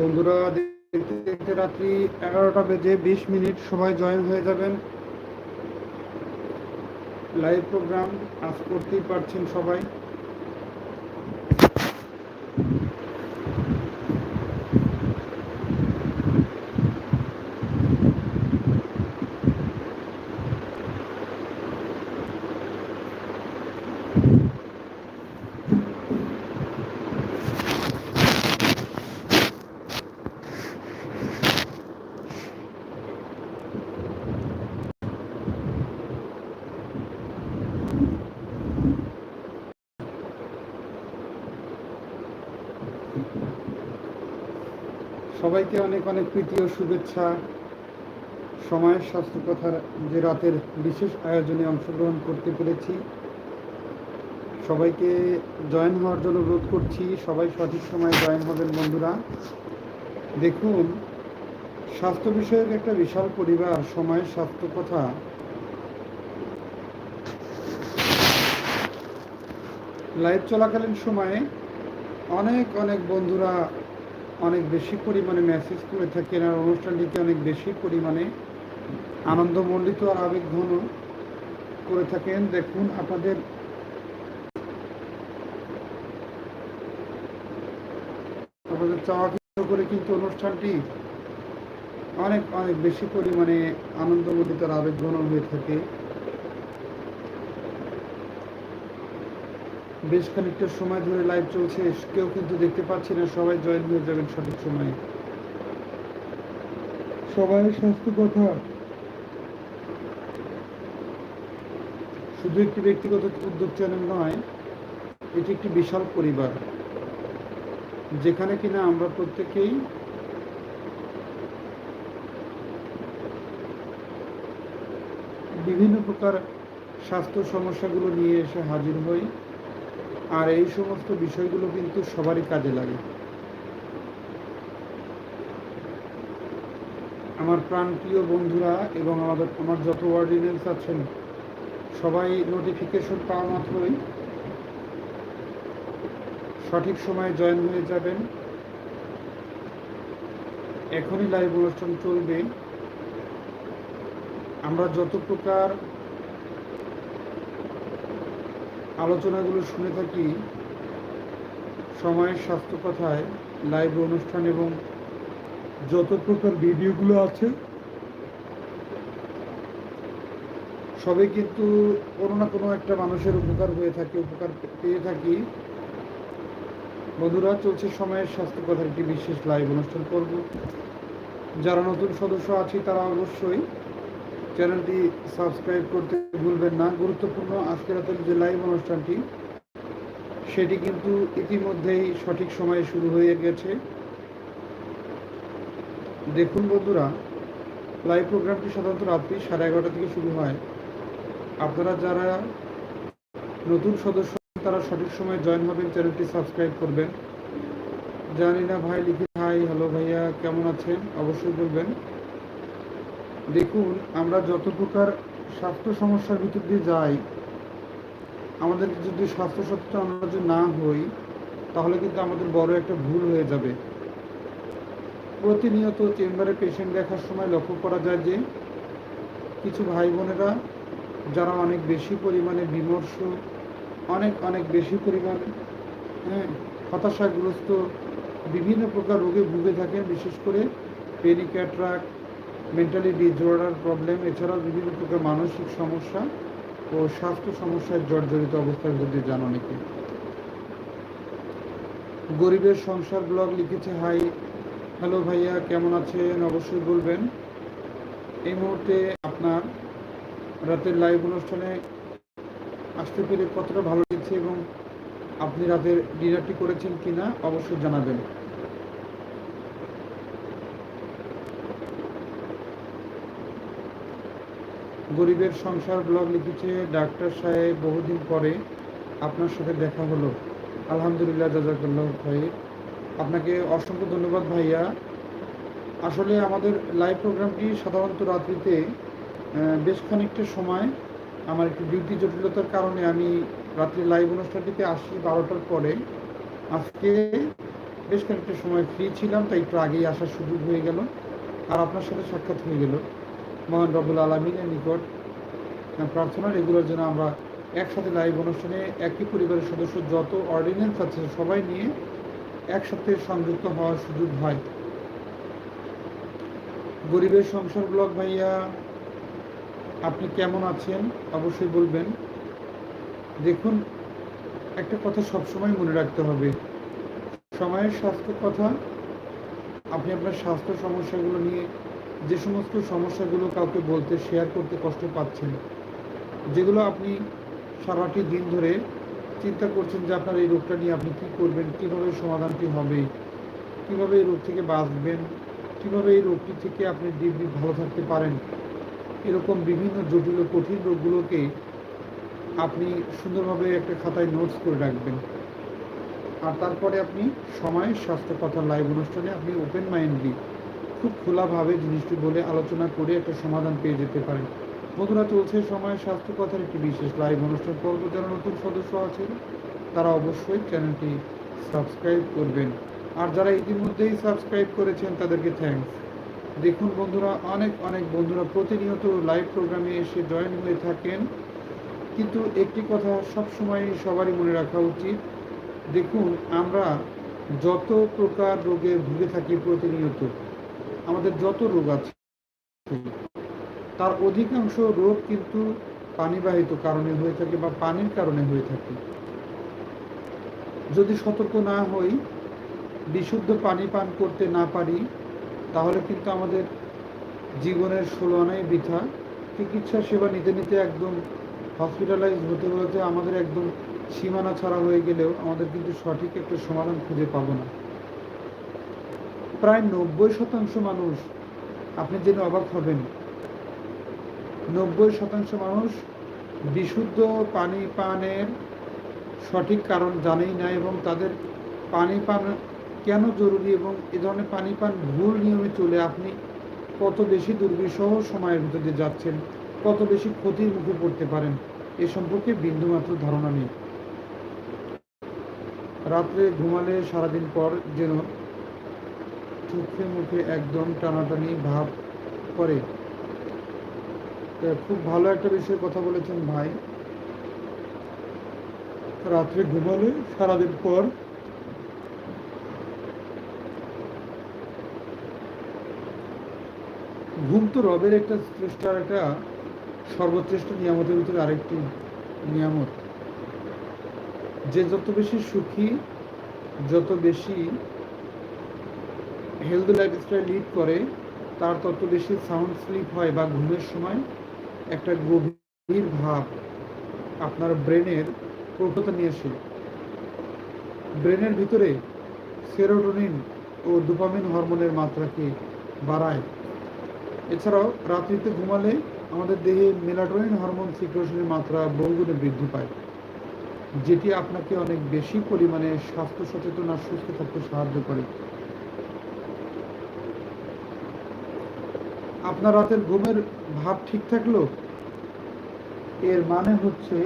বন্ধুরা, দেখতে দেখতে রাত্রি এগারোটা বেজে বিশ মিনিট সবাই জয়েন হয়ে যাবেন। লাইভ প্রোগ্রাম আজ করতেই পারছেন সবাই। সবাইকে অনেক অনেক প্রীতি ও শুভেচ্ছা। সময়ের স্বাস্থ্য কথার যে রাতের বিশেষ আয়োজনে অংশগ্রহণ করতে পেরেছি। সবাইকে জয়েন হওয়ার জন্য অনুরোধ করছি, সবাই সঠিক সময়ে জয়েন হবেন বন্ধুরা। দেখুন, স্বাস্থ্য বিষয়ক একটা বিশাল পরিবার, সময়ের স্বাস্থ্য কথা লাইভ চলাকালীন সময়ে অনেক অনেক বন্ধুরা অনেক বেশি পরিমাণে মেসেজ করে থাকেন আর অনুষ্ঠানটিকে অনেক বেশি পরিমাণে আনন্দমণ্ডিত আর আবেগ ঘন করে থাকেন। দেখুন আপনাদের আপনাদের চাওয়া করে কিন্তু অনুষ্ঠানটি অনেক অনেক বেশি পরিমাণে আনন্দমণ্ডিত আর আবেগ ঘন হয়ে থাকে। বেশ খানিকটা সময় ধরে লাইভ চলছে কেউ কিন্তু দেখতে পাচ্ছি না সবাই জয়েন হয়ে যাবেন সঠিক সময়ে। সবাই স্বাস্থ্য কথা। শুধু একটি ব্যক্তিগত উদ্যোগ চ্যানেল নয় এটি একটি বিশাল পরিবার। যেখানে কিনা আমরা প্রত্যেকেই বিভিন্ন প্রকার স্বাস্থ্য সমস্যাগুলো নিয়ে এসে হাজির হই। আর এই সমস্ত বিষয়গুলো কিন্তু সবারই কাজে লাগে। আমার প্রাণপ্রিয় বন্ধুরা এবং আমাদের আমার যত অর্ডিনেন্স আছেন, সবাই নোটিফিকেশন পাওয়া মাত্রই সঠিক সময়ে জয়েন হয়ে যাবেন। এখনই লাইভ অনুষ্ঠান চলবে। আমরা যত প্রকার আলোচনাগুলো শুনে থাকি সময়ের স্বাস্থ্য কথায় লাইভ অনুষ্ঠান এবং যত প্রকার ভিডিওগুলো আছে, সবই কিন্তু কোনো না কোনো একটা মানুষের উপকার হয়ে থাকে, উপকার পেয়ে থাকি। বন্ধুরা, চলছে সময়ের স্বাস্থ্য কথার একটি বিশেষ লাইভ অনুষ্ঠান করব। যারা নতুন সদস্য আছে তারা অবশ্যই চ্যানেলটি সাবস্ক্রাইব করতে ভুলবেন না। গুরুত্বপূর্ণ আজকের রাতের যে লাইভ অনুষ্ঠানটি, সেটি কিন্তু ইতিমধ্যেই সঠিক সময়ে শুরু হয়ে গেছে। দেখুন বন্ধুরা লাইভ প্রোগ্রামটি সাধারণত রাত্রি সাড়ে এগারোটা থেকে শুরু হয়। আপনারা যারা নতুন সদস্য, তারা সঠিক সময়ে জয়েন হবেন, চ্যানেলটি সাবস্ক্রাইব করবেন। জানি না ভাই, লিখে হাই হ্যালো ভাইয়া, কেমন আছেন? অবশ্যই বলবেন। দেখুন, আমরা যত প্রকার স্বাস্থ্য সমস্যার ভিতর দিয়ে যাই, আমাদের যদি স্বাস্থ্য সচেতন আমরা যদি না হই, তাহলে কিন্তু আমাদের বড় একটা ভুল হয়ে যাবে। প্রতিনিয়ত চেম্বারে পেশেন্ট দেখার সময় লক্ষ্য করা যায় যে, কিছু ভাই বোনেরা যারা অনেক বেশি পরিমাণে বিমর্ষ, অনেক অনেক বেশি পরিমাণ হ্যাঁ হতাশাগ্রস্ত, বিভিন্ন প্রকার রোগে ভুগে থাকেন, বিশেষ করে পেনিক মেন্টালি ডিসঅর্ডার প্রবলেম এছাড়াও বিভিন্ন প্রকার মানসিক সমস্যা ও স্বাস্থ্য সমস্যায় জর্জরিত অবস্থার মধ্যে যান অনেকে। গরিবের সংসার ব্লগ লিখেছে হাই হ্যালো ভাইয়া, কেমন আছেন? অবশ্যই বলবেন। এই মুহূর্তে আপনার রাতের লাইভ অনুষ্ঠানে আসতে পেরে কতটা ভালো লেগেছে এবং আপনি রাতের ডিনারটি করেছেন কিনা অবশ্যই জানাবেন। গরিবের সংসার ব্লগ লিখেছে ডাক্তার সাহেব বহুদিন পরে। আপনার সাথে দেখা হলো। আলহামদুলিল্লাহ, জাজাকাল্লাহ ভাই আপনাকে অসংখ্য ধন্যবাদ ভাইয়া। আসলে আমাদের লাইভ প্রোগ্রামটি সাধারণত রাত্রিতে বেশ খানিকটা সময় আমার একটু ডিউটি জটিলতার কারণে আমি রাত্রি লাইভ অনুষ্ঠানটিতে আসি বারোটার পরে। আজকে বেশ খানিকটা সময় ফ্রি ছিলাম, তাই একটু আগেই আসার সুযোগ হয়ে গেল। আর আপনার সাথে সাক্ষাৎ হয়ে গেল। মহান রবুল আলমিনের নিকট। প্রার্থনা এগুলোর জন্য আমরা একসাথে লাইভ অনুষ্ঠানে একই পরিবারের সদস্য যত অর্ডিন্যান্স আছে সবাই নিয়ে একসাথে সংযুক্ত হওয়ার সুযোগ হয়। গরিবের সংসার ব্লগ ভাইয়া, আপনি কেমন আছেন? অবশ্যই বলবেন। দেখুন, একটা কথা সবসময় মনে রাখতে হবে। সময়ের স্বাস্থ্য কথা, আপনি আপনার স্বাস্থ্য সমস্যাগুলো নিয়ে যে সমস্ত সমস্যাগুলো কাউকে বলতে শেয়ার করতে কষ্ট পাচ্ছেন, যেগুলো আপনি সারাটি দিন ধরে চিন্তা করছেন যে আপনার এই রোগটা নিয়ে আপনি কী করবেন, কীভাবে সমাধানটি হবে, কীভাবে এই রোগ থেকে বাঁচবেন, কীভাবে এই রোগটি থেকে আপনি দিব্যি ভালো থাকতে পারেন, এরকম বিভিন্ন জটিল কঠিন রোগগুলোকে আপনি সুন্দরভাবে একটা খাতায় নোটস করে রাখবেন। আর তারপরে আপনি সময়, স্বাস্থ্য, কথা লাইভ অনুষ্ঠানে আপনি ওপেন মাইন্ডলি খুব খোলাভাবে জিনিসটি বলে আলোচনা করে একটা সমাধান পেয়ে যেতে পারেন। বন্ধুরা, চলছে সময় স্বাস্থ্য কথার একটি বিশেষ লাইভ অনুষ্ঠান। পর্ব যারা নতুন সদস্য আছেন, তারা অবশ্যই চ্যানেলটি সাবস্ক্রাইব করবেন। আর যারা ইতিমধ্যেই সাবস্ক্রাইব করেছেন, তাদেরকে থ্যাংকস দেখুন বন্ধুরা, অনেক অনেক বন্ধুরা প্রতিনিয়ত লাইভ প্রোগ্রামে এসে জয়েন হয়ে থাকেন। কিন্তু একটি কথা সবসময় সবারই মনে রাখা উচিত। দেখুন, আমরা যত প্রকার রোগে ভুগে থাকি প্রতিনিয়ত আমাদের যত রোগ আছে, তার অধিকাংশ রোগ কিন্তু পানিবাহিত কারণে হয়ে থাকে বা পানির কারণে হয়ে থাকে। যদি সতর্ক না হই, বিশুদ্ধ পানি পান করতে না পারি, তাহলে কিন্তু আমাদের জীবনের ষোলো আনাই বৃথা। চিকিৎসা সেবা নিতে নিতে একদম হসপিটালাইজ হতে হতে আমাদের একদম সীমানা ছাড়া হয়ে গেলেও আমাদের কিন্তু সঠিক একটা সমাধান খুঁজে পাবো না। প্রায় নব্বই শতাংশ মানুষ, আপনি জেনে অবাক হবেন। নব্বই শতাংশ মানুষ বিশুদ্ধ পানি পানের সঠিক কারণ জানেই না এবং তাদের পানি পান কেন জরুরি এবং এ ধরনের পানি পান ভুল নিয়মে চলে আপনি কত বেশি দুর্বিষহ সময়ের ভিতর দিয়ে যাচ্ছেন, কত বেশি ক্ষতির মুখে পড়তে পারেন, এ সম্পর্কে বিন্দুমাত্র ধারণা নেই। রাত্রে ঘুমালে সারাদিন পর যেন চোখে মুখে একদম টানাটানি ভাব করে। খুব ভালো একটা বিষয়ে কথা বলেছেন ভাই। রাত্রে ঘুমালে সারাদিন পর ঘুম তো রবের একটা শ্রেষ্ঠার একটা সর্বশ্রেষ্ঠ নিয়ামতের ভিতরে আরেকটি নিয়ামত। যে যত বেশি সুখী, যত বেশি হেলদি লাইফস্টাইল লিড করে, তার তত বেশি সাউন্ড স্লিপ হয় বা ঘুমের সময়, একটা গভীর ভাব আপনার ব্রেনের প্রকৃত নিয়ে আসে। ব্রেনের ভিতরে সেরোটোনিন ও ডোপামিন হরমোনের মাত্রাকে বাড়ায়। এছাড়াও রাত্রিতে ঘুমালে আমাদের দেহে মেলাটোনিন হরমোন সিক্রেশনের মাত্রা বহুগুণে বৃদ্ধি পায়, যেটি আপনাকে অনেক বেশি পরিমাণে স্বাস্থ্য সচেতন আর সুস্থ থাকতে সাহায্য করে। আপনার রাতের ঘুমের ভাব ঠিক থাকল? এর মানে হচ্ছে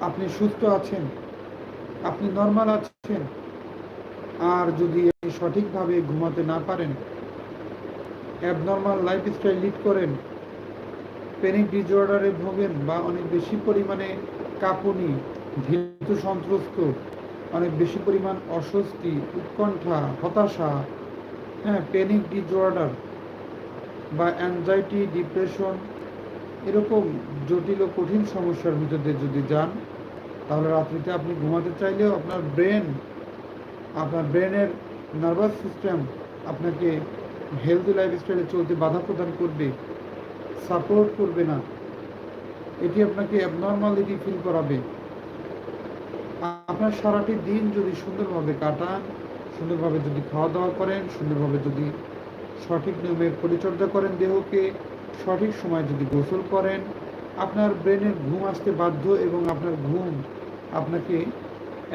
আপনি সুস্থ আছেন, আপনি নর্মাল আছেন, আর যদি আপনি সঠিকভাবে ঘুমাতে না পারেন অ্যাবনর্মাল লাইফস্টাইল লিড করেন প্যানিক ডিজঅর্ডারে ভোগেন বা অনেক বেশি পরিমাণে কাঁপুনি, ভীত সন্ত্রস্ত, অনেক বেশি পরিমাণ অস্বস্তি, উৎকণ্ঠা, হতাশা হ্যাঁ প্যানিক ডিজঅর্ডার বা অ্যাংজাইটি ডিপ্রেশন এরকম জটিল ও কঠিন সমস্যার ভিতর দিয়ে যদি যান, তাহলে রাত্রিতে আপনি ঘুমাতে চাইলেও আপনার ব্রেন আপনার ব্রেনের নার্ভাস সিস্টেম আপনাকে হেলদি লাইফস্টাইলে চলতে বাধা প্রদান করবে সাপোর্ট করবে না। এটি আপনাকে অ্যাবনর্মালিটি ফিল করাবে। আপনার সারাটি দিন যদি সুন্দরভাবে কাটান, সুন্দরভাবে যদি খাওয়া দাওয়া করেন, সুন্দরভাবে যদি সঠিক নিয়মে পরিচর্যা করেন দেহকে, সঠিক সময় যদি গোসল করেন, আপনার ব্রেনের ঘুম আসতে বাধ্য এবং আপনার ঘুম আপনাকে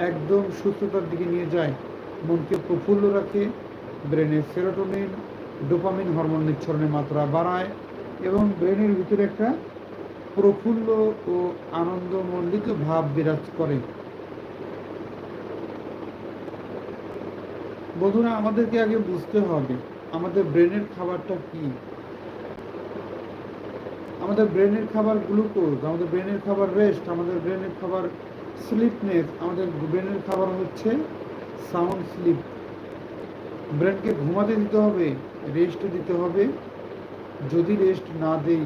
একদম সুস্থতার দিকে নিয়ে যায়। মনকে প্রফুল্ল রাখে, ব্রেনের সেরোটোনিন, ডোপামিন হরমোন নিঃসরণের মাত্রা বাড়ায় এবং ব্রেনের ভিতরে একটা প্রফুল্ল ও আনন্দমণ্ডিত ভাব বিরাজ করে। বন্ধুরা, আমাদেরকে আগে বুঝতে হবে আমাদের ব্রেনের খাবারটা কি? আমাদের ব্রেনের খাবার গ্লুকোজ, আমাদের ব্রেনের খাবার রেস্ট, আমাদের ব্রেনের খাবার স্লিপনেস, আমাদের ব্রেনের খাবার হচ্ছে সাউন্ড স্লিপ। ব্রেনকে ঘুমাতে দিতে হবে, রেস্ট দিতে হবে। যদি রেস্ট না দেই,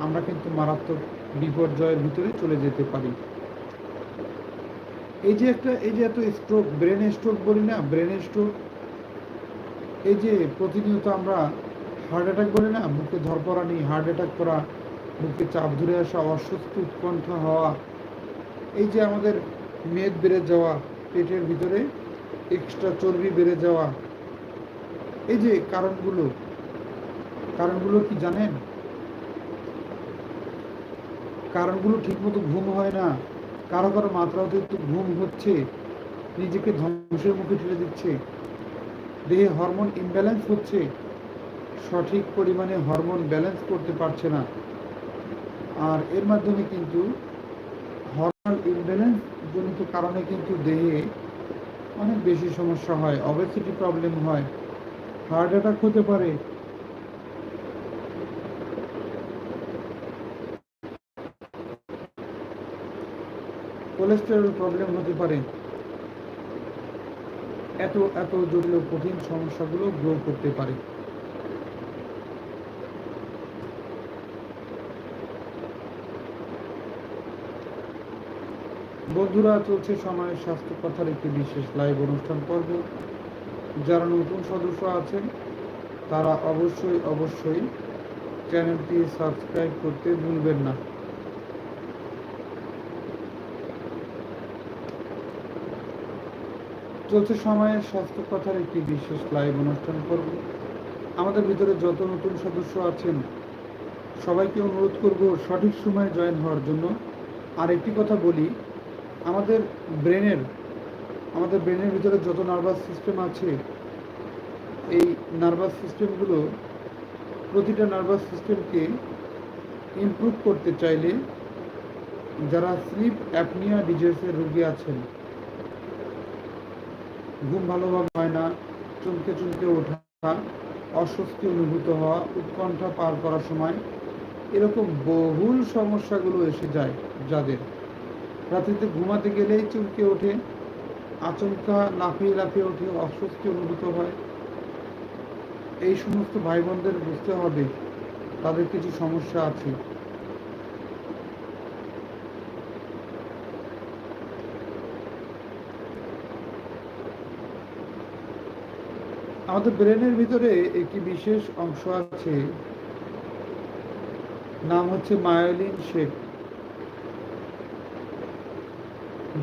আমরা কিন্তু মারাত্মক বিপর্যয়ের ভিতরে চলে যেতে পারি। এই যে একটা, এই যে এত স্ট্রোক ব্রেন স্ট্রোক বলি না ব্রেন স্ট্রোক এই যে প্রতিনিয়ত আমরা হার্ট অ্যাটাক বলি না বুকে ধরপড়ানি হার্ট অ্যাটাক করা বুকে চাপ ধরে আসা, অস্বস্তি উৎকণ্ঠা হওয়া, এই যে আমাদের মেদ বেড়ে যাওয়া, পেটের ভিতরে এক্সট্রা চর্বি বেড়ে যাওয়া, এই যে কারণগুলো কারণগুলো কি জানেন? কারণগুলো ঠিকমতো ঘুম হয় না, কারও কারও মাত্রা অতিরিক্ত ঘুম হচ্ছে, নিজেকে ধ্বংসের মুখে ঠেলে দিচ্ছে। দেহে হরমোন ইমব্যালেন্স হচ্ছে। সঠিক পরিমাণে হরমোন ব্যালেন্স করতে পারছে না। আর এর মাধ্যমে কিন্তু হরমোন ইমব্যালেন্স জনিত কারণে কিন্তু দেহে অনেক বেশি সমস্যা হয় অবেসিটি প্রবলেম হয় হার্ট অ্যাটাক হতে পারে। কোলেস্টেরল প্রবলেম হতে পারে। এত এত জটিল কঠিন সমস্যাগুলো গ্রো করতে পারে। বন্ধুরা, চলছে সময়ের স্বাস্থ্য কথার একটি বিশেষ লাইভ অনুষ্ঠান পর্ব। যারা নতুন সদস্য আছেন, তারা অবশ্যই অবশ্যই চ্যানেলটি সাবস্ক্রাইব করতে ভুলবেন না। চলছে সময়ে স্বাস্থ্য কথার একটি বিশেষ লাইভ অনুষ্ঠান করব। আমাদের ভিতরে যত নতুন সদস্য আছেন, সবাইকে অনুরোধ করব সঠিক সময়ে জয়েন হওয়ার জন্য। আর একটি কথা বলি, আমাদের ব্রেনের আমাদের ব্রেনের ভিতরে যত নার্ভাস সিস্টেম আছে, এই নার্ভাস সিস্টেমগুলো প্রতিটা নার্ভাস সিস্টেমকে ইমপ্রুভ করতে চাইলে যারা স্লিপ অ্যাপনিয়া ডিজিজের রোগী আছেন ঘুম ভালোভাবে হয় না চমকে চমকে ওঠা, অস্বস্তি অনুভূত হওয়া, উৎকণ্ঠা পার করার সময় এরকম বহুল সমস্যাগুলো এসে যায় যাদের। রাত্রিতে ঘুমাতে গেলেই চমকে ওঠে, আচমকা লাফিয়ে লাফিয়ে ওঠে অস্বস্তি অনুভূত হয়। এই সমস্ত ভাই বোনদের বুঝতে হবে, তাদের কিছু সমস্যা আছে। আমাদের ব্রেনের ভিতরে একটি বিশেষ অংশ আছে। নাম হচ্ছে মায়োলিন শেপ।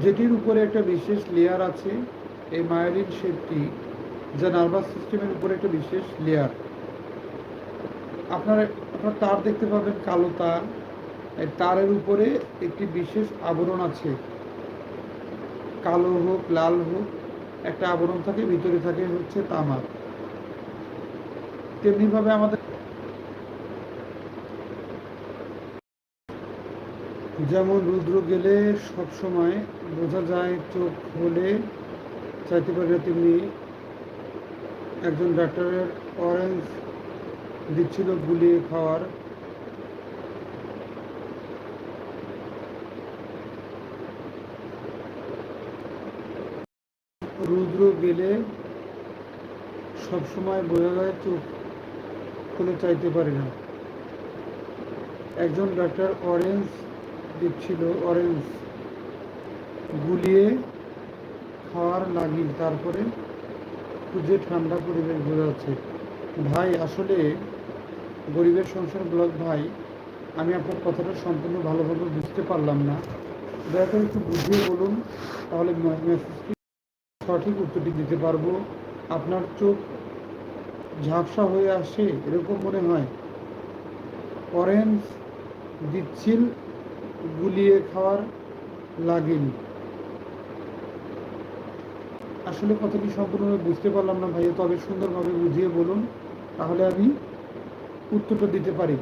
যেটির উপরে একটা বিশেষ লেয়ার আছে, এই মায়োলিন শেপটি, যা নার্ভাস সিস্টেমের উপরে একটা বিশেষ লেয়ার আপনার আপনার তার দেখতে পাবেন কালো তার। এই তারের উপরে একটি বিশেষ আবরণ আছে। কালো হোক, লাল হোক, একটা আবরণ থাকে, ভিতরে থাকে, হচ্ছে তামা তেমনিভাবে আমাদের যেমন রুদ্র গেলে সব সময় বোঝা যায় চোখ হলে চাইতে পারে তেমনি একজন ডাক্তারের অরেঞ্জ দিচ্ছিল গুলিয়ে খাওয়ার। রুদ্র গেলে সবসময় বোঝা যায় চোখ খুলে চাইতে পারি না। একজন ডাক্তার অরেঞ্জ দিচ্ছিল, অরেঞ্জ গুলিয়ে খাওয়ার লাগি তারপরে খুঁজে ঠান্ডা পরিবেশ বোঝাচ্ছে ভাই, আসলে গরিবের সংসার ব্লক, ভাই, আমি আপনার কথাটা সম্পূর্ণ ভালোভাবে বুঝতে পারলাম না। দয়া করে একটু বুঝিয়ে বলুন, তাহলে মেসেজটি সঠিক উত্তরটি দিতে পারব। আপনার চোখ ঝাপসা হয়ে আসে, এরকম মনে হয়। অরেঞ্জ দিচ্ছিল, গুলিয়ে খাওয়ার লাগেনি। আসলে কথাটি সম্পূর্ণভাবে বুঝতে পারলাম না ভাইয়া, তবে সুন্দরভাবে বুঝিয়ে বলুন, তাহলে আমি উত্তরটা দিতে পারি।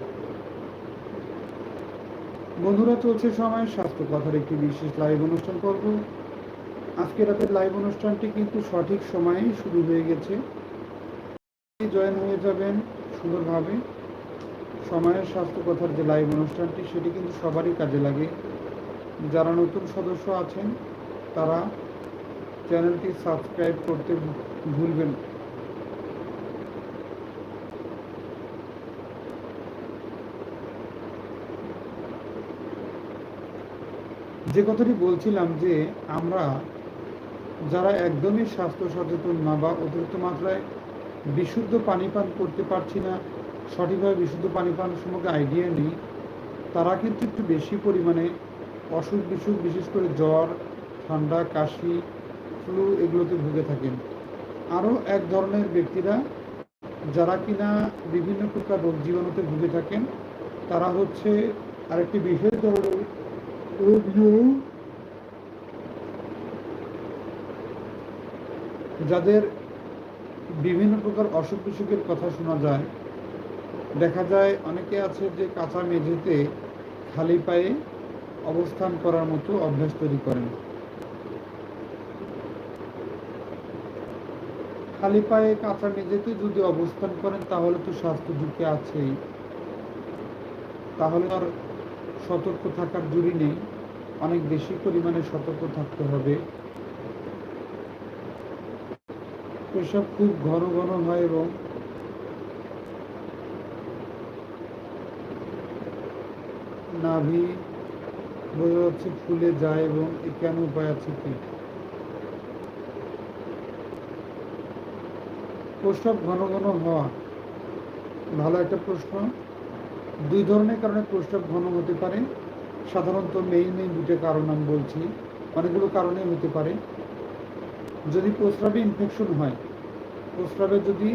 বন্ধুরা, চলছে সময় স্বাস্থ্য কথার একটি বিশেষ লাইভ অনুষ্ঠান করব আজকে রাতের লাইভ অনুষ্ঠানটি কিন্তু সঠিক সময়েই শুরু হয়ে গেছে। জয়েন হয়ে যাবেন সুন্দরভাবে সময়ের স্বাস্থ্য কথার যে লাইভ অনুষ্ঠানটি, সেটি কিন্তু সবারই কাজে লাগে যারা নতুন সদস্য আছেন, তারা চ্যানেলটি সাবস্ক্রাইব করতে ভুলবেন। যে কথাটি বলছিলাম যে, আমরা যারা একদমই স্বাস্থ্য সচেতন না বা অতিরিক্ত মাত্রায় বিশুদ্ধ পানি পান করতে পারছি না। সঠিকভাবে বিশুদ্ধ পানি পান সম্পর্কে আইডিয়া নেই। তারা কিন্তু একটু বেশি পরিমাণে অসুখ বিসুখ, বিশেষ করে জ্বর, ঠান্ডা, কাশি ফ্লু এগুলোতে ভুগে থাকেন। আরও এক ধরনের ব্যক্তিরা, যারা কিনা বিভিন্ন প্রকার রোগ জীবাণুতে ভুগে থাকেন, তারা হচ্ছে আরেকটি বিশেষ ধরনের রোগ। যাদের বিভিন্ন প্রকার অসুখ বিসুখের কথা শোনা যায়। দেখা যায় অনেকে আছে যে কাঁচা মেঝেতে খালি পায়ে অবস্থান করার মতো অভ্যাস তৈরি করেন। খালি পায়ে কাঁচা মেঝেতে যদি অবস্থান করেন, তাহলে তো স্বাস্থ্য ঝুঁকি আছেই। তাহলে আর সতর্ক থাকার জুড়ি নেই। অনেক বেশি পরিমাণে সতর্ক থাকতে হবে। এসব খুব ঘন ঘন হয় এবং নাভি বোঝা যাচ্ছে ফুলে যায় এবং এ কেন উপায় আছে কি? প্রস্রাব ঘন ঘন হওয়া, ভালো একটা প্রশ্ন। দুই ধরনের কারণে প্রস্রাব ঘন হতে পারে। সাধারণত মেইন মেইন দুটো কারণ আমি বলছি। অনেকগুলো কারণে হতে পারে। যদি প্রস্রাবে ইনফেকশন হয়, প্রস্রাবে যদি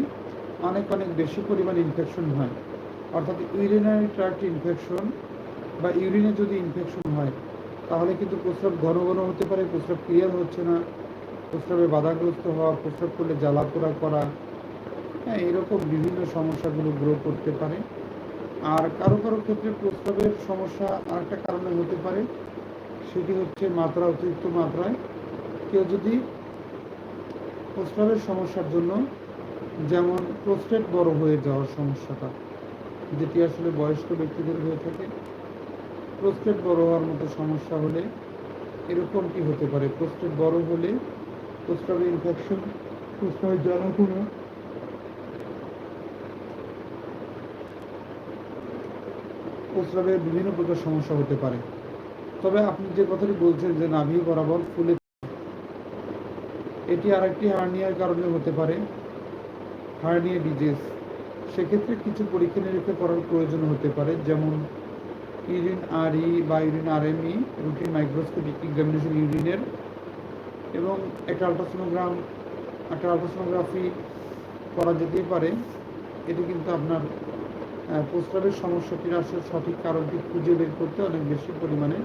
অনেক অনেক বেশি পরিমাণ ইনফেকশন হয়, অর্থাৎ ইউরিনারি ট্র্যাক্ট ইনফেকশন বা ইউরিনে যদি ইনফেকশন হয়, তাহলে কিন্তু প্রস্রাব ঘন ঘন হতে পারে, প্রস্রাব ক্লিয়ার হচ্ছে না, প্রস্রাবে বাধাগ্রস্ত হওয়া, প্রস্রাব করলে জ্বালাপোড়া করা হ্যাঁ এরকম বিভিন্ন সমস্যাগুলো গ্রো করতে পারে। আর কারও কারও ক্ষেত্রে প্রস্রাবের সমস্যা আরেকটা কারণে হতে পারে, সেটি হচ্ছে মাত্রা, অতিরিক্ত মাত্রায়। কেউ যদি প্রস্রাবের সমস্যার জন্য যেমন প্রস্টেট বড় হয়ে যাওয়ার সমস্যাটা, যেটি আসলে বয়স্ক ব্যক্তিদের হয়ে থাকে। প্রস্টেট বড় হওয়ার মতো সমস্যা হলে এরকমটি হতে পারে। প্রস্টেট বড় হলে প্রস্রাবে ইনফেকশন প্রস্রাবে জ্বালাপোড়া প্রস্রাবে বিভিন্ন প্রকার সমস্যা হতে পারে। তবে আপনি যে কথাটি বলছেন যে নাভি বরাবর ফুলে এটি আরেকটি হার্নিয়ার কারণে হতে পারে হার্নিয়া ডিজিজ। সেক্ষেত্রে কিছু পরীক্ষা নিরীক্ষা করার প্রয়োজন হতে পারে যেমন ইউরিন আরই বা urine RME routine microscopic examination ইউরিনের এবং একটা আলট্রাসোনোগ্রাম একটা আলট্রাসোনোগ্রাফি করা যেতেই পারে। এটি কিন্তু আপনার আহ, প্রস্রাবের সমস্যাটির আসলে সঠিক কারণটি খুঁজে বের করতে অনেক বেশি পরিমাণে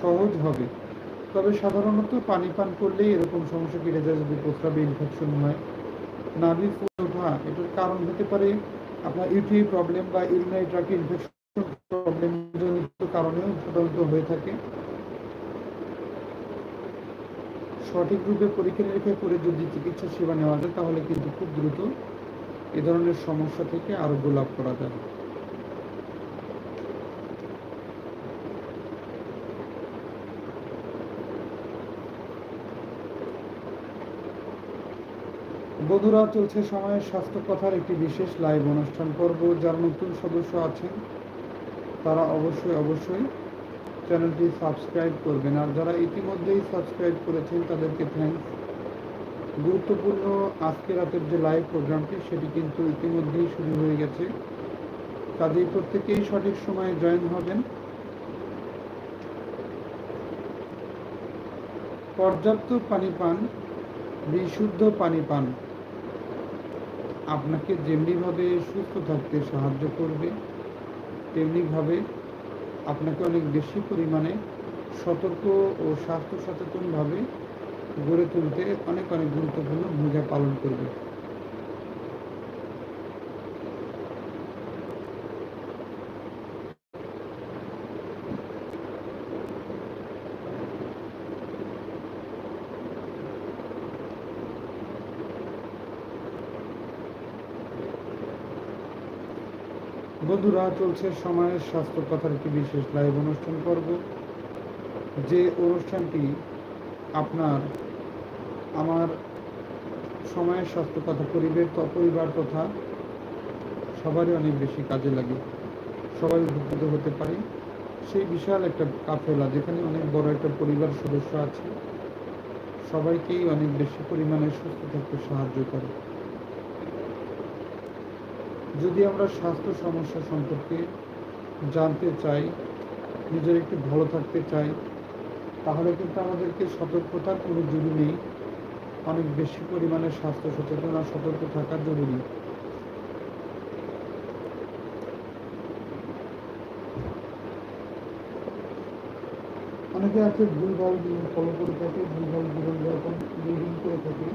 সহজ হবে। তবে সাধারণত পানি পান করলেই এরকম সমস্যা কেটে যায় যদি প্রস্রাবে ইনফেকশন হয়। নাভি ফুলে ওঠা, এটার কারণ হতে পারে আপনার ইউটিআই প্রবলেম বা ইউরিনারি ট্রাকে ইনফেকশন প্রবলেম কারণেও সাধারণত হয়ে থাকে। সঠিক রূপে পরীক্ষা নিরীক্ষা করে যদি চিকিৎসা সেবা নেওয়া যায়, তাহলে কিন্তু খুব দ্রুত এ ধরনের সমস্যা থেকে আরোগ্য লাভ করা যাবে বন্ধুরা চলছে সময়ের স্বাস্থ্য কথার একটি বিশেষ লাইভ অনুষ্ঠান। পর্ব যারা নতুন সদস্য আছেন তারা অবশ্যই অবশ্যই চ্যানেলটি সাবস্ক্রাইব করবেন। আর যারা ইতিমধ্যেই সাবস্ক্রাইব করেছেন, তাদেরকে থ্যাংকস গুরুত্বপূর্ণ আজকে রাতের যে লাইভ প্রোগ্রামটি সেটি কিন্তু ইতিমধ্যেই শুরু হয়ে গেছে। কাজেই প্রত্যেকেই সঠিক সময়ে জয়েন হবেন। পর্যাপ্ত পানি পান, বিশুদ্ধ পানি পান। আপনাকে যেমনিভাবে সুস্থ থাকতে সাহায্য করবে, তেমনিভাবে আপনাকে অনেক বেশি পরিমাণে সতর্ক ও স্বাস্থ্য সচেতনভাবে গড়ে তুলতে অনেক অনেক গুরুত্বপূর্ণ ভূমিকা পালন করবে। বন্ধুরা চলছে সময়ের স্বাস্থ্য কথার একটি বিশেষ লাইভ অনুষ্ঠান পর্ব। যে অনুষ্ঠানটি আপনার আমার সময়ের স্বাস্থ্য কথা পরিবেশ, পরিবার তথা সবারই অনেক বেশি কাজে লাগে। সবাই উপকৃত হতে পারে। সেই বিশাল একটা কাফেলা, যেখানে অনেক বড় একটা পরিবার সদস্য আছে। সবাইকেই অনেক বেশি পরিমাণে সুস্থ থাকতে সাহায্য করে। যদি আমরা স্বাস্থ্য সমস্যা সম্পর্কে জানতে চাই, নিজের একটু ভালো থাকতে চাই, তাহলে কিন্তু আমাদেরকে সতর্কতার কোনো জরুরি অনেক বেশি পরিমাণে স্বাস্থ্য সচেতন আর সতর্ক থাকা জরুরি। অনেকে আছে ভুলভাল ফলো করে থাকে ভুলভাল জীবনযাপন করে থাকে।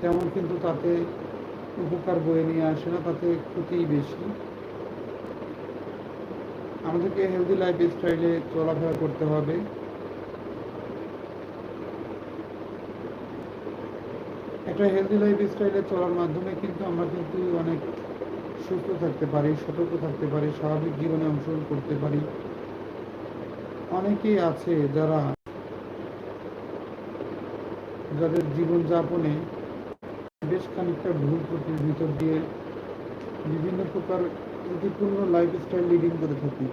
তেমন কিন্তু তাতে উপকার বয়ে নিয়ে আসে না, তাতে ক্ষতিই বেশি। আমাদেরকে হেলদি লাইফ স্টাইলে চলাফেরা করতে হবে। একটা হেলদি লাইফ স্টাইলে চলার মাধ্যমে কিন্তু আমরা কিন্তু অনেক সুস্থ থাকতে পারি, সতর্ক থাকতে পারি, স্বাভাবিক জীবনে অংশগ্রহণ করতে পারি। অনেকেই আছে যারা, যাদের জীবনযাপনে বেশ খানিকটা ভুল ত্রুটির ভিতর দিয়ে বিভিন্ন প্রকার ত্রুটিপূর্ণ লাইফ স্টাইল লিডিং করে থাকি।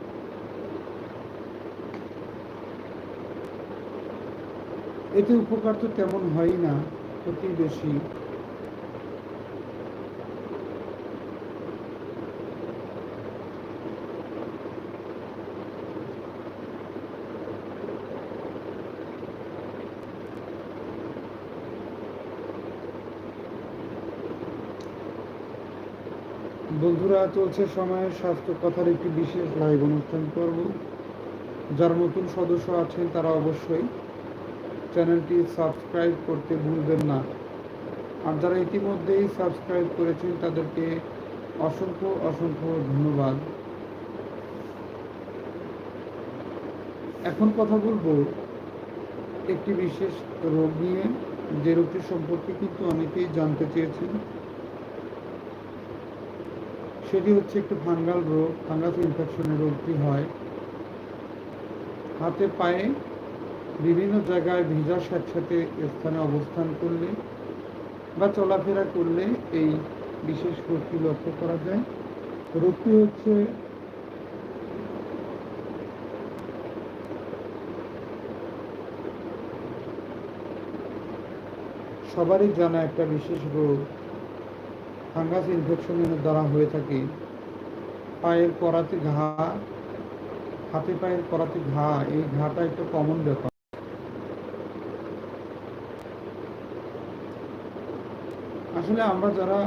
এতে উপকার তো তেমন হয় না ক্ষতি বেশি বন্ধুরা চলছে সময়ের স্বাস্থ্য কথার একটি বিশেষ লাইভ অনুষ্ঠান করব যারা নতুন সদস্য আছেন তারা অবশ্যই চ্যানেলটি সাবস্ক্রাইব করতে ভুলবেন না। আর যারা ইতিমধ্যেই সাবস্ক্রাইব করেছেন, তাদেরকে অসংখ্য অসংখ্য ধন্যবাদ। এখন কথা বলব একটি বিশেষ রোগ নিয়ে। যে রোগটি সম্পর্কে কিন্তু অনেকেই জানতে চেয়েছেন। সেটি হচ্ছে একটি ফাঙ্গাল রোগ, ফাঙ্গাস ইনফেকশনের রোগটি হয়। হাতে, পায়ে বিভিন্ন জায়গায় ভিজা স্যাঁতস্যাঁতে স্থানে অবস্থান করলে বা চলাফেরা করলে এই বিশেষ রোগটি লক্ষ্য করা যায়। রোগটি হচ্ছে সবারই জানা একটা বিশেষ রোগ ফাঙ্গাস ইনফেকশনের দ্বারা হয়ে থাকে। পায়ের করাতে ঘা, হাতে পায়ের করাতে ঘা, এই ঘাটা একটা কমন ব্যাপার। আসলে আমরা যারা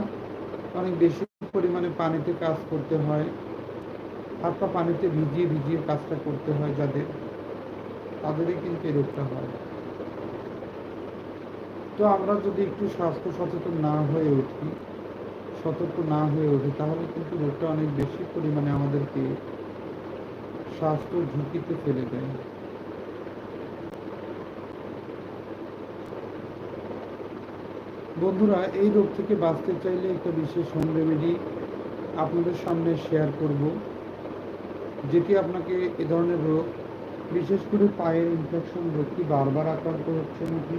অনেক বেশি পরিমাণে পানিতে কাজ করতে হয়, হাত পা পানিতে ভিজিয়ে ভিজিয়ে কাজটা করতে হয় যাদের, তাদেরই কিন্তু এই রোগটা হয়। তো আমরা যদি একটু স্বাস্থ্য সচেতন না হয়ে উঠি সতর্ক না হয়ে ওঠে, তাহলে কিন্তু রোগটা অনেক বেশি পরিমাণে আমাদেরকে স্বাস্থ্য ঝুঁকিতে ফেলে দেয়। বন্ধুরা, এই রোগ থেকে বাঁচতে চাইলে একটা বিশেষ হোম রেমেডি আপনাদের সামনে শেয়ার করব, যেটি আপনাকে এ ধরনের রোগ, বিশেষ করে পায়ের ইনফেকশন রোগটি বারবার আক্রান্ত হচ্ছে নাকি,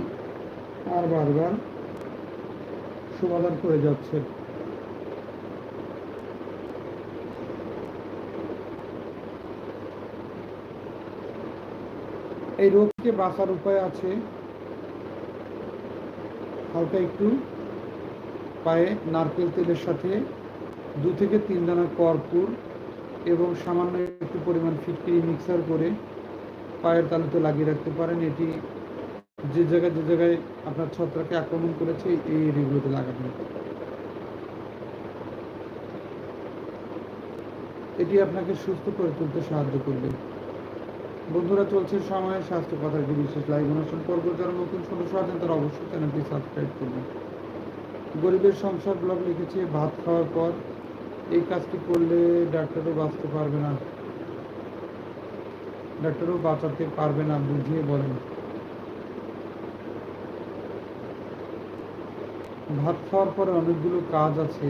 আর বারবার সমাধান করে যাচ্ছে। এই রোগ থেকে বাঁচার উপায় আছে। হালকা একটু পায়ে নারকেল তেলের সাথে দু থেকে তিন দানা কর্পূর এবং সামান্য একটু পরিমাণ ফিটকিরি মিক্সার করে পায়ের তালুতে লাগিয়ে রাখতে পারেন। এটি যে জায়গায় যে জায়গায় আপনার ছত্রাকে আক্রমণ করেছে, এই এরিয়াগুলোতে লাগাবেন। এটি আপনাকে সুস্থ করে তুলতে সাহায্য করবে। বন্ধুরা চলছে সময় স্বাস্থ্য কথার বিশেষ লাইভ অনুষ্ঠান। পর্ব যারা নতুন সদস্য আছেন তারা অবশ্যই চ্যানেলটি সাবস্ক্রাইব করবেন। গরিবের সংসার ব্লগ লিখেছি, ভাত খাওয়ার পর এই কাজটি করলে ডাক্তারও বাঁচতে পারবে না। ডাক্তারও বাঁচাতে পারবে না, বুঝিয়ে বলেন। ভাত খাওয়ার পরে অনেকগুলো কাজ আছে।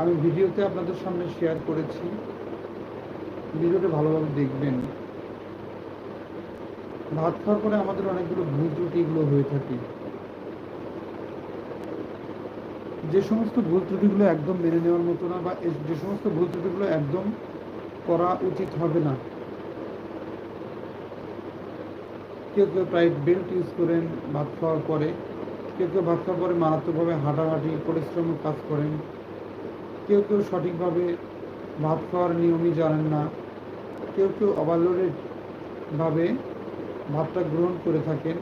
আমি ভিডিওতে আপনাদের সামনে শেয়ার করেছি। ভিডিওটা ভালোভাবে দেখবেন। ভাত খাওয়ার পরে আমাদের অনেকগুলো ভুল ত্রুটিগুলো হয়ে থাকে। যে সমস্ত ভুল ত্রুটিগুলো একদম মেনে নেওয়ার মতো না বা যে সমস্ত ভুল ত্রুটিগুলো একদম করা উচিত হবে না। কেউ কেউ প্রায় বেল্ট ইউজ করেন ভাত খাওয়ার পরে। কেউ কেউ ভাত খাওয়ার পরে মারাত্মকভাবে হাঁটাহাঁটি, পরিশ্রম কাজ করেন। কেউ কেউ সঠিকভাবে ভাত খাওয়ার নিয়মই জানেন না। কেউ কেউ ওভারলোডেড ভাবে ভাতটা গ্রহণ করে থাকেন।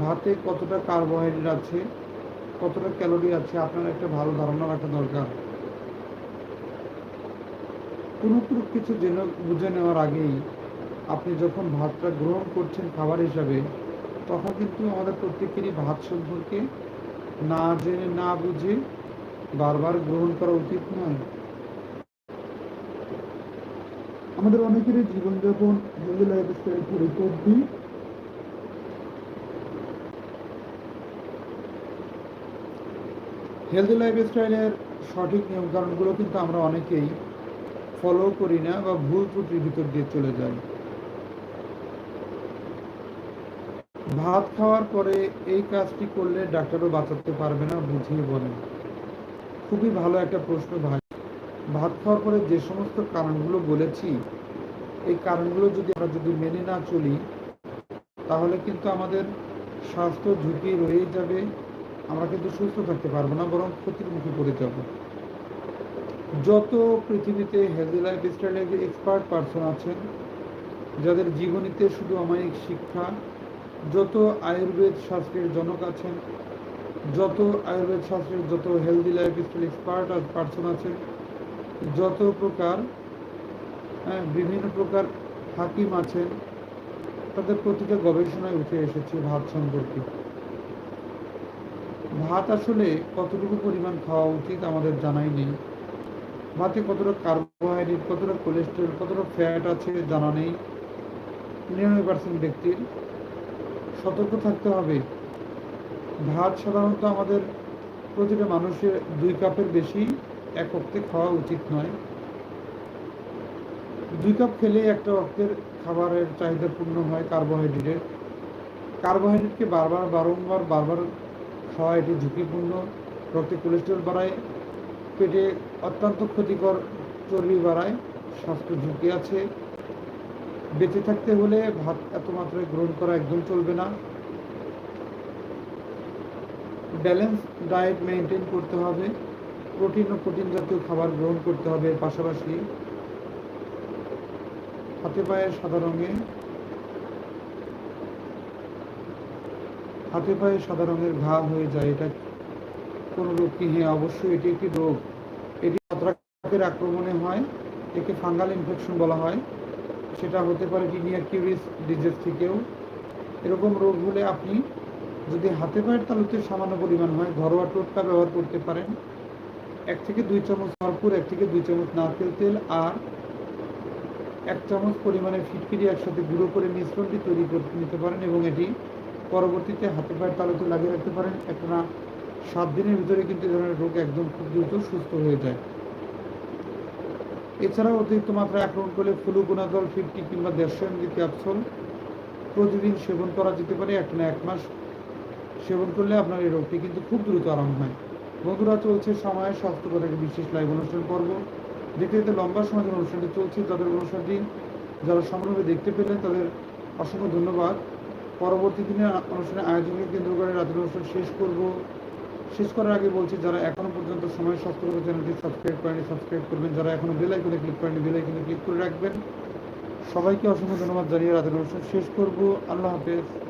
ভাতে কতটা কার্বোহাইড্রেট আছে, কতটা ক্যালোরি আছে, আপনার একটা ভালো ধারণা রাখা দরকার। কোনো কোনো কিছু জেনে, বুঝে নেওয়ার আগেই আপনি যখন ভাতটা গ্রহণ করছেন খাবার হিসাবে, তখন কিন্তু আমাদের প্রত্যেকেরই ভাত সম্পর্কে না জেনে, না বুঝে বারবার গ্রহণ করা উচিত নয়। আমাদের অনেকেরই জীবনযাপন হেলদি লাইফস্টাইল পরিপন্থী হেলদি লাইফস্টাইলের সঠিক নিয়মকানুনগুলো কিন্তু আমরা অনেকেই ফলো করি না বা ভুল ত্রুটির ভিতর দিয়ে চলে যাই। ভাত খাওয়ার পরে এই কাজটি করলে ডাক্তারও বাঁচাতে পারবে না, বুঝিয়ে বলেন। খুবই ভালো একটা প্রশ্ন ভাই। ভাত খাওয়ার পরে যে সমস্ত কারণগুলো বলেছি এই কারণগুলো যদি আমরা যদি মেনে না চলি, তাহলে কিন্তু আমাদের স্বাস্থ্য ঝুঁকি রয়েই যাবে। আমরা কিন্তু সুস্থ থাকতে পারব না, বরং ক্ষতির মুখে পড়ে যাব। যত পৃথিবীতে হেলদি লাইফ স্টাইলের এক্সপার্ট পার্সন আছেন, যাদের জীবনীতে শুধু আমায়িক শিক্ষা, যত আয়ুর্বেদ শাস্ত্রের জনক আছেন, যত আয়ুর্বেদ শাস্ত্রের যত healthy life style expert person আছেন, যত প্রকার বিভিন্ন প্রকার হাকিম আছেন। তাদের প্রতিটা গবেষণায় উঠে এসেছে ভাত সম্পর্কে। ভাত আসলে কতটুকু পরিমাণ খাওয়া উচিত আমাদের জানাই নেই। ভাতে কতটা কার্বোহাইড্রেট কতটা কোলেস্ট্রল কতটা ফ্যাট আছে জানা নেই। নিরানব্বই পার্সেন্ট ব্যক্তির। সতর্ক থাকতে হবে। ভাত সাধারণত আমাদের প্রতিটা মানুষের দুই কাপের বেশি এক খাওয়া উচিত নয়। দুই কাপ খেলে একটা রক্তের খাবারের চাহিদা পূর্ণ হয় কার্বোহাইড্রেটের কার্বোহাইড্রেটকে বারবার, বারংবার, বারবার খাওয়া এটি ঝুঁকিপূর্ণ। রক্তে কোলেস্ট্রল বাড়ায়, পেটে অত্যন্ত ক্ষতিকর চর্বি বাড়ায়, স্বাস্থ্য ঝুঁকি আছে। বেঁচে থাকতে হলে ভাত এত মাত্রায় গ্রহণ করা একদম চলবে না। ব্যালেন্স ডায়েট মেনটেন করতে হবে। প্রোটিন ও প্রোটিন জাতীয় খাবার গ্রহণ করতে হবে পাশাপাশি। হাতে পায়ে সাদা রঙে হাতে পায়ে সাদা রঙের ঘা হয়ে যায়। এটা কোন রোগ কি? হ্যাঁ অবশ্যই এটি একটি রোগ। এটি ছত্রাকের আক্রমণে হয়, একে ফাঙ্গাল ইনফেকশন বলা হয়। সেটা হতে পারে টিনিয়া কিউরিস ডিজিজ থেকেও। এরকম রোগ হলে আপনি যদি হাতে পায়ের তালুতে সামান্য পরিমাণ হয়, ঘরোয়া টোটকা ব্যবহার করতে পারেন। এক থেকে দুই চামচ ভরপুর, এক থেকে দুই চামচ নারকেল তেল আর এক চামচ পরিমাণে ফিটকিরি একসাথে গুঁড়ো করে মিশ্রণটি তৈরি করতে নিতে পারেন এবং এটি পরবর্তীতে হাতে পায়ের তালুতে লাগিয়ে রাখতে পারেন। একটা সাত দিনের ভিতরে কিন্তু ধরনের রোগ একদম খুব দ্রুত সুস্থ হয়ে যায়। এছাড়াও অতিরিক্ত মাত্রায় আক্রমণ করলে ফ্লুগুনাজল ফিফটি কিংবা দেড়শো এমজি ক্যাপসুল প্রতিদিন সেবন করা যেতে পারে, এক না এক মাস সেবন করলে আপনার এই রোগটি কিন্তু খুব দ্রুত আরাম হয়। বন্ধুরা, চলছে সময়ে স্বাস্থ্য কথা বিশেষ লাইভ অনুষ্ঠান পর্ব। দেখতে লম্বা সময় ধরে অনুষ্ঠানটি চলছে। তাদের অনুষ্ঠানটি যারা সম্পূর্ণভাবে দেখতে পেলেন, তাদের অসংখ্য ধন্যবাদ। পরবর্তী দিনে অনুষ্ঠানে আয়োজনকে কেন্দ্র করে রাতের অনুষ্ঠান শেষ করব। শেষ করার আগে বলছি, যারা এখনও পর্যন্ত সময় স্বাস্থ্যকর চ্যানেলটি সাবস্ক্রাইব করেনি সাবস্ক্রাইব করবেন। যারা এখনও বেল আইকনে ক্লিক করেনি বেল আইকনে ক্লিক করে রাখবেন। সবাইকে অসংখ্য ধন্যবাদ জানিয়ে রাতের অনুষ্ঠান শেষ করব। আল্লাহ হাফেজ।